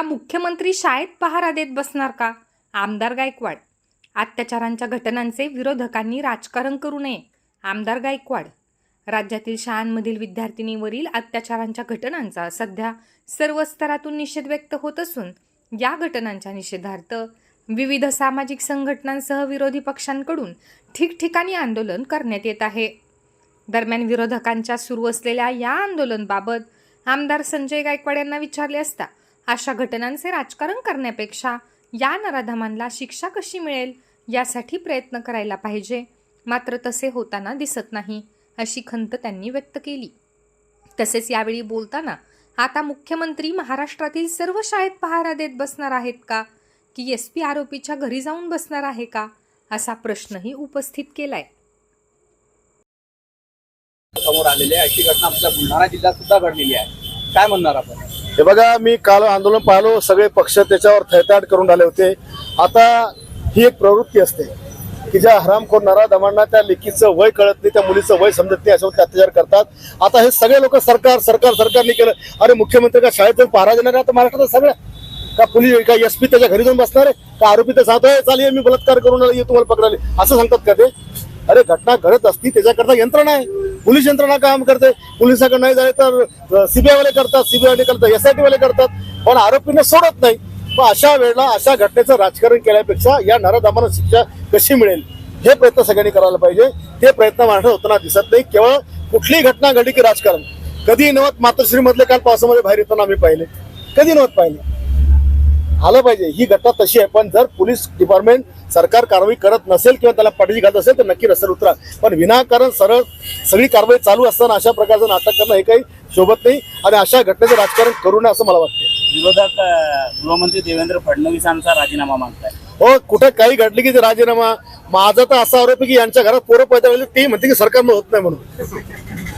मुख्यमंत्री शाळेत पहारा देत बसणार का? आमदार गायकवाड. अत्याचारांच्या घटनांचे विरोधकांनी राजकारण करू नये आमदार गायकवाड. राज्यातील शाळांमधील विद्यार्थिनीवरील अत्याचारांच्या घटनांचा सध्या सर्व स्तरातून निषेध व्यक्त होत असून या घटनांच्या निषेधार्थ विविध सामाजिक संघटनांसह विरोधी पक्षांकडून ठिकठिकाणी आंदोलन करण्यात येत आहे. दरम्यान विरोधकांच्या सुरू असलेल्या या आंदोलनबाबत आमदार संजय गायकवाड यांना विचारले असता अशा घटनांचे राजकारण करण्यापेक्षा या नराधमांना शिक्षा कशी मिळेल यासाठी प्रयत्न करायला पाहिजे. मात्र तसे होताना दिसत नाही अशी खंत त्यांनी व्यक्त केली. तसेच यावेळी बोलताना आता मुख्यमंत्री महाराष्ट्रातील सर्व शाळेत पहारा देत बसणार आहेत का? की एस पी आरोपीच्या घरी जाऊन बसणार आहे का? असा प्रश्नही उपस्थित केलाय. समोर आलेली आहे. अशी घटना आपल्या बुलढाणा जिल्ह्यात सुद्धा घडलेली आहे. काय म्हणणार आपण? हे बघा मी काल आंदोलन पाहिलो सगळे पक्ष त्याच्यावर थैताट करून आले होते. आता ही एक प्रवृत्ती असते की ज्या हरामखोर नराधमांना त्या लेकीचं वय कळत नाही त्या मुलीचं वय समजत नाही अशावर अत्याचार करतात. आता हे सगळे लोक सरकार सरकार सरकारने केलं. अरे मुख्यमंत्री का शाळेत पारा देणार आता महाराष्ट्रात सगळ्या का पोलीस का एस पी त्याच्या घरी जाऊन बसणार आहे? का आरोपी तर सांगतोय चालेल मी बलात्कार करून आलो, ये तुम्हाला पकडाले असं सांगतात का ते? अरे घटना घडत असती त्याच्याकरता यंत्रणा आहे. पोलीस यंत्रणा काम करते. पोलिसाकडे नाही झाले तर सीबीआयवाले करतात सीबीआय करतात एस आय वाले करतात. पण आरोपींना सोडत नाही. मग अशा वेळेला अशा घटनेचं राजकारण केल्यापेक्षा या नराधमांना शिक्षा कशी मिळेल? हे प्रयत्न सगळ्यांनी करायला पाहिजे. ते प्रयत्न महाराष्ट्रात होताना दिसत नाही. केवळ कुठलीही घटना घडली की राजकारण. कधी नवत मातोश्रीमधले काल पावसामध्ये बाहेर येताना आम्ही पाहिले. कधी नव्हत पाहिले? आलं पाहिजे. ही घटना तशी आहे. पण जर पोलीस डिपार्टमेंट सरकार कारवाई करत नसेल किंवा त्याला पाठीशी घालत असेल तर नक्की रस्त्यावर उतरा. पण विनाकारण सरळ सगळी कारवाई चालू असताना अशा प्रकारचं नाटक करणं हे काही शोभत नाही आणि अशा घटनेचं राजकारण करू नये असं मला वाटतं विरोधक अं, गृहमंत्री देवेंद्र फडणवीसांचा राजीनामा मागताय. हो कुठे काही घडली की ते राजीनामा? माझा तर असा आरोप आहे की यांच्या घरात पोरं पैदा ते म्हणते की सरकारनं होत नाही म्हणून.